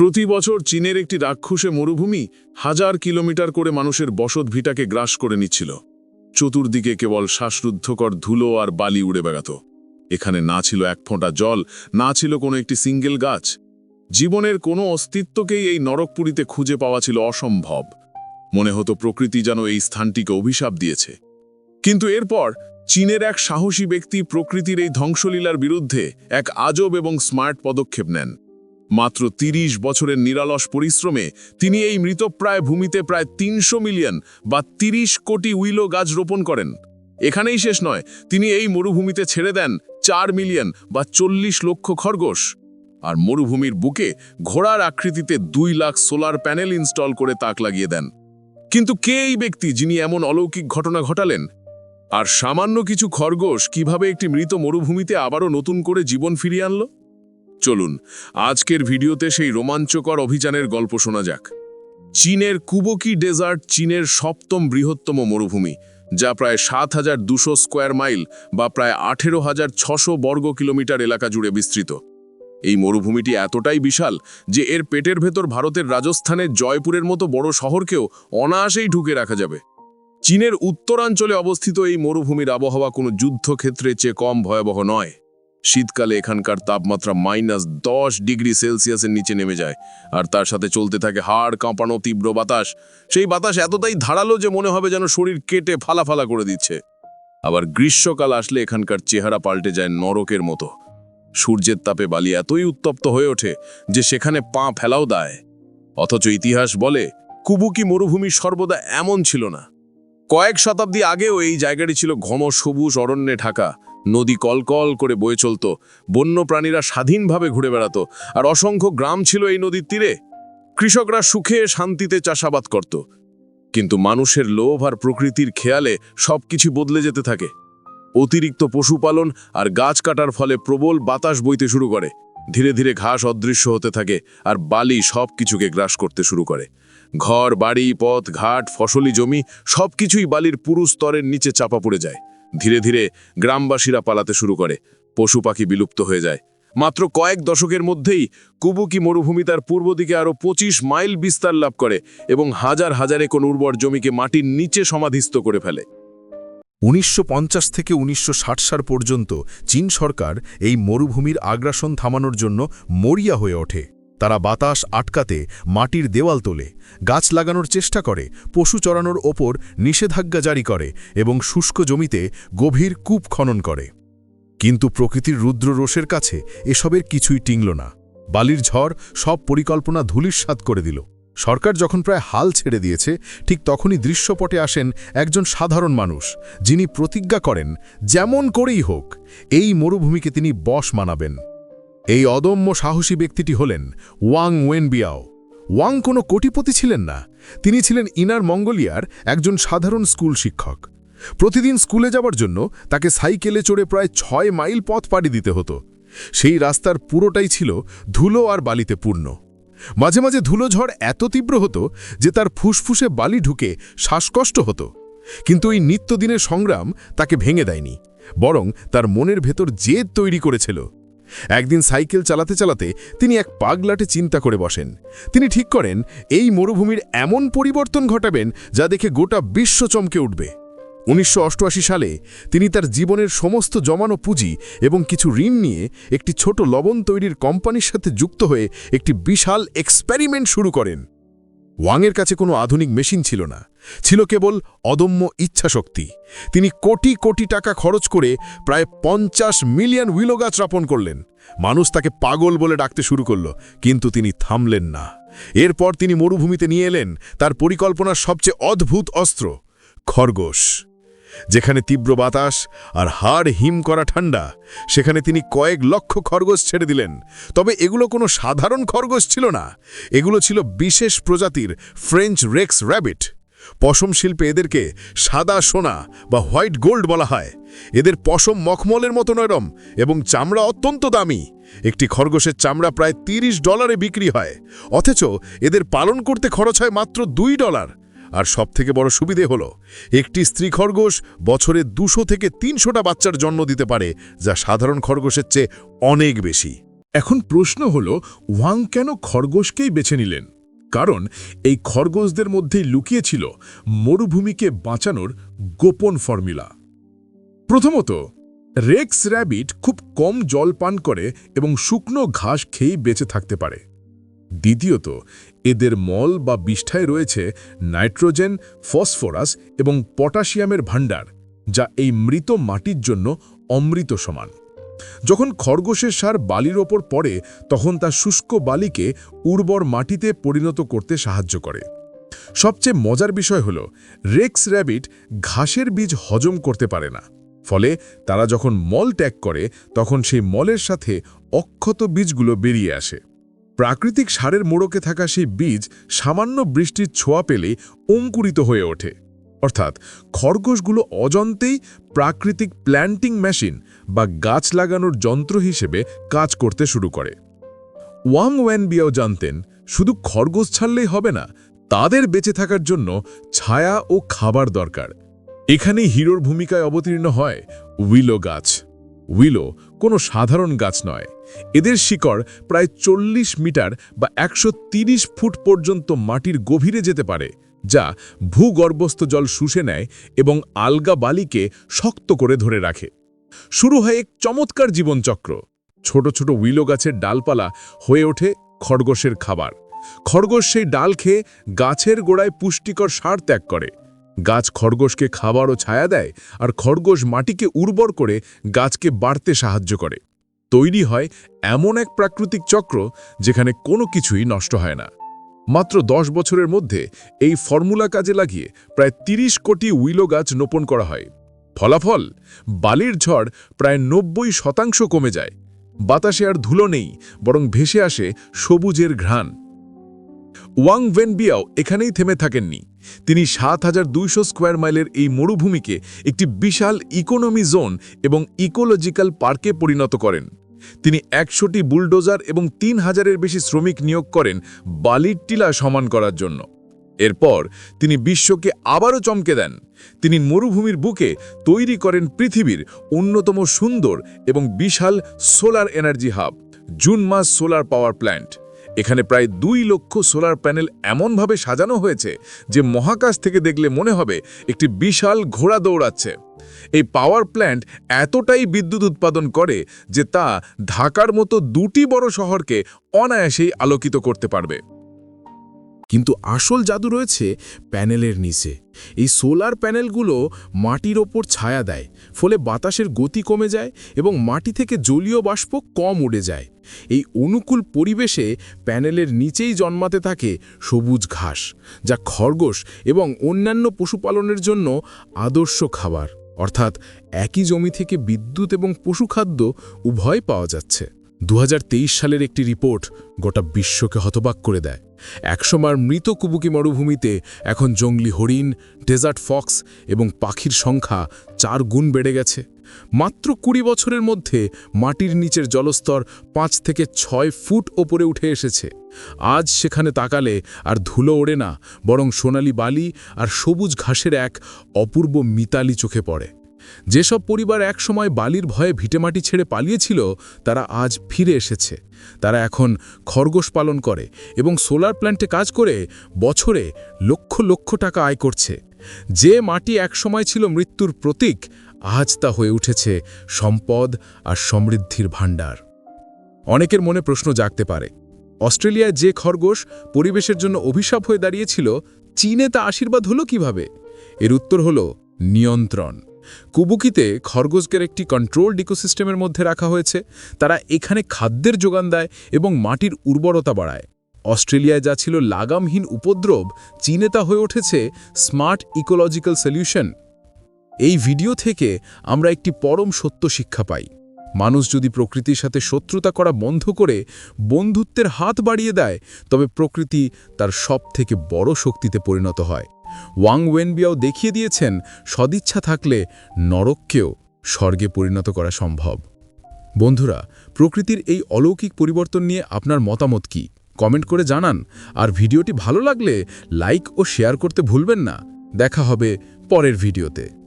প্রতি বছর চীনের একটি রাক্ষসে মরুভূমি হাজার কিলোমিটার করে মানুষের বসত ভিটাকে গ্রাস করে নিচ্ছিল। চতুর্দিকে কেবল শ্বাসরুদ্ধকর ধুলো আর বালি উড়ে বেড়াত। এখানে না ছিল এক ফোঁটা জল, না ছিল কোনো একটি সিঙ্গেল গাছ। জীবনের কোনো অস্তিত্বকেই এই নরকপুরীতে খুঁজে পাওয়া ছিল অসম্ভব। মনে হতো প্রকৃতি যেন এই স্থানটিকে অভিশাপ দিয়েছে। কিন্তু এরপর চীনের এক সাহসী ব্যক্তি প্রকৃতির এই ধ্বংসলীলার বিরুদ্ধে এক আজব এবং স্মার্ট পদক্ষেপ নেন। মাত্র ৩০ বছরের নিরালস পরিশ্রমে তিনি এই মৃতপ্রায় ভূমিতে প্রায় তিনশো মিলিয়ন বা ৩০ কোটি উইলো গাছ রোপণ করেন। এখানেই শেষ নয়, তিনি এই মরুভূমিতে ছেড়ে দেন চার মিলিয়ন বা চল্লিশ লক্ষ খরগোশ। আর মরুভূমির বুকে ঘোড়ার আকৃতিতে দুই লাখ সোলার প্যানেল ইনস্টল করে তাক লাগিয়ে দেন। কিন্তু কে এই ব্যক্তি যিনি এমন অলৌকিক ঘটনা ঘটালেন? আর সামান্য কিছু খরগোশ কীভাবে একটি মৃত মরুভূমিতে আবারও নতুন করে জীবন ফিরিয়ে আনলো? চলুন, আজকের ভিডিওতে সেই রোমাঞ্চকর অভিযানের গল্প শোনা যাক। চীনের কুবকি ডেজার্ট চীনের সপ্তম বৃহত্তম মরুভূমি, যা প্রায় সাত হাজার দুশো স্কোয়ার মাইল বা প্রায় আঠেরো হাজার ছশো বর্গ কিলোমিটার এলাকা জুড়ে বিস্তৃত। এই মরুভূমিটি এতটাই বিশাল যে এর পেটের ভেতর ভারতের রাজস্থানের জয়পুরের মতো বড় শহরকেও অনায়াসেই ঢুকে রাখা যাবে। চীনের উত্তরাঞ্চলে অবস্থিত এই মরুভূমির আবহাওয়া কোনো যুদ্ধক্ষেত্রের চেয়ে কম ভয়াবহ নয়। শীতকালে এখানকার তাপমাত্রা মাইনাস দশ ডিগ্রি সেলসিয়াসের নিচে নেমে যায়। আর তার সাথে চলতে থাকে হাড় কাঁপানো, তীব্র বাতাস। সেই বাতাস এতটাই ধারালো যে মনে হবে যেন শরীর কেটে ফালা ফালা করে দিচ্ছে। আবার গ্রীষ্মকাল আসলে এখানকার চেহারা পাল্টে যায় নরকের মতো। সূর্যের তাপে বালি এতই উত্তপ্ত হয়ে ওঠে যে সেখানে পা ফেলাও দায়। অথচ ইতিহাস বলে, কুবুকি মরুভূমি সর্বদা এমন ছিল না। কয়েক শতাব্দী আগেও এই জায়গাটি ছিল ঘন সবুজ অরণ্যে ঢাকা। নদী কলকল করে বয়ে চলত বন্য প্রাণীরা স্বাধীনভাবে ঘুরে বেড়াত, আর অসংখ্য গ্রাম ছিল এই নদীর তীরে। কৃষকরা সুখে শান্তিতে চাষাবাদ করত, কিন্তু মানুষের লোভ আর প্রকৃতির খেয়ালে সবকিছু বদলে যেতে থাকে। অতিরিক্ত পশুপালন আর গাছ কাটার ফলে প্রবল বাতাস বইতে শুরু করে। ধীরে ধীরে ঘাস অদৃশ্য হতে থাকে, আর বালি সব কিছুকে গ্রাস করতে শুরু করে। ঘর, বাড়ি, পথ, ঘাট, ফসলি জমি, সবকিছুই বালির পুরু স্তরের নিচে চাপা পড়ে যায়। ধীরে ধীরে গ্রামবাসীরা পালাতে শুরু করে। পশু পাখি বিলুপ্ত হয়ে যায়। মাত্র কয়েক দশকের মধ্যেই কুবুকি মরুভূমি তার পূর্ব দিকে আরও পঁচিশ মাইল বিস্তার লাভ করে এবং হাজার হাজার একর উর্বর জমিকে মাটির নিচে সমাধিস্থ করে ফেলে। উনিশশো পঞ্চাশ থেকে উনিশশো ষাট সাল পর্যন্ত চীন সরকার এই মরুভূমির আগ্রাসন থামানোর জন্য মরিয়া হয়ে ওঠে। তারা বাতাস আটকাতে মাটির দেওয়াল তোলে, গাছ লাগানোর চেষ্টা করে, পশু চড়ানোর ওপর নিষেধাজ্ঞা জারি করে এবং শুষ্ক জমিতে গভীর কূপ খনন করে। কিন্তু প্রকৃতির রুদ্র রোষের কাছে এসবের কিছুই টিংল না। বালির ঝড় সব পরিকল্পনা ধূলিস্বাদ করে দিল। সরকার যখন প্রায় হাল ছেড়ে দিয়েছে, ঠিক তখনই দৃশ্যপটে আসেন একজন সাধারণ মানুষ, যিনি প্রতিজ্ঞা করেন, যেমন করেই হোক, এই মরুভূমিকে তিনি বশ মানাবেন। এই অদম্য সাহসী ব্যক্তিটি হলেন ওয়াং ওয়েনবিয়াও। ওয়াং কোনো কোটিপতি ছিলেন না। তিনি ছিলেন ইনার মঙ্গোলিয়ার একজন সাধারণ স্কুল শিক্ষক। প্রতিদিন স্কুলে যাবার জন্য তাকে সাইকেলে চড়ে প্রায় ছয় মাইল পথ পাড়ি দিতে হতো। সেই রাস্তার পুরোটাই ছিল ধুলো আর বালিতে পূর্ণ। মাঝে মাঝে ধুলো ঝড় এত তীব্র হতো যে তার ফুসফুসে বালি ঢুকে শ্বাসকষ্ট হতো। কিন্তু এই নিত্যদিনের সংগ্রাম তাকে ভেঙে দেয়নি, বরং তার মনের ভেতর জেদ তৈরি করেছিল। একদিন সাইকেল চালাতে চালাতে তিনি এক পাগলাটে চিন্তা করে বসেন। তিনি ঠিক করেন, এই মরুভূমির এমন পরিবর্তন ঘটাবেন যা দেখে গোটা বিশ্ব চমকে উঠবে। উনিশশো অষ্টআশি সালে তিনি তার জীবনের সমস্ত জমানো পুঁজি এবং কিছু ঋণ নিয়ে একটি ছোট লবণ তৈরির কোম্পানির সাথে যুক্ত হয়ে একটি বিশাল এক্সপেরিমেন্ট শুরু করেন। ওয়াংয়ের কাছে কোনো আধুনিক মেশিন ছিল না। ছিল কেবল অদম্য ইচ্ছাশক্তি। তিনি কোটি কোটি টাকা খরচ করে প্রায় পঞ্চাশ মিলিয়ন উইলো গাছ রোপণ করলেন। মানুষ তাকে পাগল বলে ডাকতে শুরু করল, কিন্তু তিনি থামলেন না। এরপর তিনি মরুভূমিতে নিয়ে এলেন, তার পরিকল্পনার সবচেয়ে অদ্ভুত অস্ত্র, খরগোশ। যেখানে তীব্র বাতাস আর হাড় হিম করা ঠান্ডা সেখানে তিনি কয়েক লক্ষ খরগোশ ছেড়ে দিলেন। তবে এগুলো কোনো সাধারণ খরগোশ ছিল না। এগুলো ছিল বিশেষ প্রজাতির ফ্রেঞ্চ রেক্স র্যাবিট পশম শিল্পে এদেরকে সাদা সোনা বা হোয়াইট গোল্ড বলা হয়। এদের পশম মখমলের মতো নরম এবং চামড়া অত্যন্ত দামি। একটি খরগোশের চামড়া প্রায় ৩০ ডলারে বিক্রি হয়। অথচ এদের পালন করতে খরচ হয় মাত্র দুই ডলার। আর সবথেকে বড় সুবিধে হলো, একটি স্ত্রী খরগোশ বছরে দুশো থেকে তিনশোটা বাচ্চার জন্ম দিতে পারে, যা সাধারণ খরগোশের চেয়ে অনেক বেশি। এখন প্রশ্ন হল, ওয়াং কেন খরগোশকেই বেছে নিলেন? কারণ এই খরগোশদের মধ্যেই লুকিয়েছিল মরুভূমিকে বাঁচানোর গোপন ফর্মুলা। প্রথমত, রেক্স র্যাবিট খুব কম জল পান করে এবং শুকনো ঘাস খেয়েই বেঁচে থাকতে পারে। দ্বিতীয়ত, এদের মল বা বিষ্ঠায় রয়েছে নাইট্রোজেন, ফসফরাস এবং পটাশিয়ামের ভাণ্ডার, যা এই মৃত মাটির জন্য অমৃত সমান। যখন খরগোশের সার বালির ওপর পড়ে, তখন তা শুষ্ক বালিকে উর্বর মাটিতে পরিণত করতে সাহায্য করে। সবচেয়ে মজার বিষয় হল, রেক্স র্যাবিট ঘাসের বীজ হজম করতে পারে না। ফলে তারা যখন মল ত্যাগ করে, তখন সেই মলের সাথে অক্ষত বীজগুলো বেরিয়ে আসে। প্রাকৃতিক সারের মোড়কে থাকা সেই বীজ সামান্য বৃষ্টির ছোঁয়া পেলে অঙ্কুরিত হয়ে ওঠে। অর্থাৎ খরগোশগুলো অজন্তেই প্রাকৃতিক প্ল্যান্টিং মেশিন বা গাছ লাগানোর যন্ত্র হিসেবে কাজ করতে শুরু করে। ওয়াং ওয়েন বিয়াও জানতেন, শুধু খরগোশ ছাড়লেই হবে না, তাদের বেঁচে থাকার জন্য ছায়া ও খাবার দরকার। এখানেই হিরোর ভূমিকায় অবতীর্ণ হয় উইলো গাছ। উইলো কোনো সাধারণ গাছ নয়। এদের শিকড় প্রায় চল্লিশ মিটার বা একশো ফুট পর্যন্ত মাটির গভীরে যেতে পারে, যা ভূগর্ভস্থ জল শুষে নেয় এবং আলগা বালিকে শক্ত করে ধরে রাখে। শুরু হয় এক চমৎকার জীবনচক্র। ছোট ছোট উইলো গাছের ডালপালা হয়ে ওঠে খরগোশের খাবার। খরগোশ সেই ডাল খেয়ে গাছের গোড়ায় পুষ্টিকর সার ত্যাগ করে। গাছ খরগোশকে খাবার ও ছায়া দেয় আর খরগোশ মাটিকে উর্বর করে গাছকে বাড়তে সাহায্য করে। তৈরি হয় এমন এক প্রাকৃতিক চক্র যেখানে কোনো কিছুই নষ্ট হয় না। মাত্র দশ বছরের মধ্যে এই ফর্মুলা কাজে লাগিয়ে প্রায় ৩০ কোটি উইলো গাছ নোপণ করা হয়। ফলাফল, বালির ঝড় প্রায় নব্বই শতাংশ কমে যায়। বাতাসে আর ধুলো নেই, বরং ভেসে আসে সবুজের ঘ্রাণ। ওয়াং ভেনবিয়াও এখানেই থেমে থাকেননি। তিনি সাত হাজার দুইশো স্কোয়ার মাইলের এই মরুভূমিকে একটি বিশাল ইকোনমি জোন এবং ইকোলজিক্যাল পার্কে পরিণত করেন। তিনি একশোটি বুলডোজার এবং তিন হাজারের বেশি শ্রমিক নিয়োগ করেন বালির টিলা সমান করার জন্য। এরপর তিনি বিশ্বকে আবারও চমকে দেন। তিনি মরুভূমির বুকে তৈরি করেন পৃথিবীর অন্যতম সুন্দর এবং বিশাল সোলার এনার্জি হাব, জুন মাস সোলার পাওয়ার প্ল্যান্ট। এখানে প্রায় দুই লক্ষ সোলার প্যানেল এমনভাবে সাজানো হয়েছে যে মহাকাশ থেকে দেখলে মনে হবে একটি বিশাল ঘোড়া দৌড়াচ্ছে। এই পাওয়ার প্ল্যান্ট এতটাই বিদ্যুৎ উৎপাদন করে যে তা ঢাকার মতো দুটি বড় শহরকে অনায়াসেই আলোকিত করতে পারবে। কিন্তু আসল জাদু রয়েছে প্যানেলের নিচে। এই সোলার প্যানেলগুলো মাটির ওপর ছায়া দেয়, ফলে বাতাসের গতি কমে যায় এবং মাটি থেকে জলীয় বাষ্প কম উড়ে যায়। এই অনুকূল পরিবেশে প্যানেলের নিচেই জন্মাতে থাকে সবুজ ঘাস, যা খরগোশ এবং অন্যান্য পশুপালনের জন্য আদর্শ খাবার। অর্থাৎ একই জমি থেকে বিদ্যুৎ এবং পশুখাদ্য উভয় পাওয়া যাচ্ছে। দু হাজার তেইশ সালের একটি রিপোর্ট গোটা বিশ্বকে হতবাক করে দেয়। একসময় মৃত কুবুকি মরুভূমিতে এখন জঙ্গলি হরিণ, ডেজার্ট ফক্স এবং পাখির সংখ্যা চার গুণ বেড়ে গেছে। মাত্র কুড়ি বছরের মধ্যে মাটির নিচের জলস্তর পাঁচ থেকে ছয় ফুট ওপরে উঠে এসেছে। আজ সেখানে তাকালে আর ধুলো ওড়ে না, বরং সোনালি বালি আর সবুজ ঘাসের এক অপূর্ব মিতালি চোখে পড়ে। যেসব পরিবার একসময় বালির ভয়ে ভিটেমাটি ছেড়ে পালিয়েছিল, তারা আজ ফিরে এসেছে। তারা এখন খরগোশ পালন করে এবং সোলার প্ল্যান্টে কাজ করে বছরে লক্ষ লক্ষ টাকা আয় করছে। যে মাটি একসময় ছিল মৃত্যুর প্রতীক, আজ তা হয়ে উঠেছে সম্পদ আর সমৃদ্ধির ভাণ্ডার। অনেকের মনে প্রশ্ন জাগতে পারে, অস্ট্রেলিয়ায় যে খরগোশ পরিবেশের জন্য অভিশাপ হয়ে দাঁড়িয়েছিল, চীনে তা আশীর্বাদ হলো কীভাবে? এর উত্তর হল নিয়ন্ত্রণ। কুবুকিতে খরগোশকে একটি কন্ট্রোলড ইকোসিস্টেমের মধ্যে রাখা হয়েছে। তারা এখানে খাদ্যের যোগান দেয় এবং মাটির উর্বরতা বাড়ায়। অস্ট্রেলিয়ায় যা ছিল লাগামহীন উপদ্রব, চীনে তা হয়ে উঠেছে স্মার্ট ইকোলজিক্যাল সলিউশন এই ভিডিও থেকে আমরা একটি পরম সত্য শিক্ষা পাই। মানুষ যদি প্রকৃতির সাথে শত্রুতা করা বন্ধ করে বন্ধুত্বের হাত বাড়িয়ে দেয়, তবে প্রকৃতি তার সব থেকে বড় শক্তিতে পরিণত হয়। ওয়াং ওয়েনবিয়াও দেখিয়ে দিয়েছেন, সদিচ্ছা থাকলে নরককেও স্বর্গে পরিণত করা সম্ভব। বন্ধুরা, প্রকৃতির এই অলৌকিক পরিবর্তন নিয়ে আপনার মতামত কি? কমেন্ট করে জানান। আর ভিডিওটি ভালো লাগলে লাইক ও শেয়ার করতে ভুলবেন না। দেখা হবে পরের ভিডিওতে।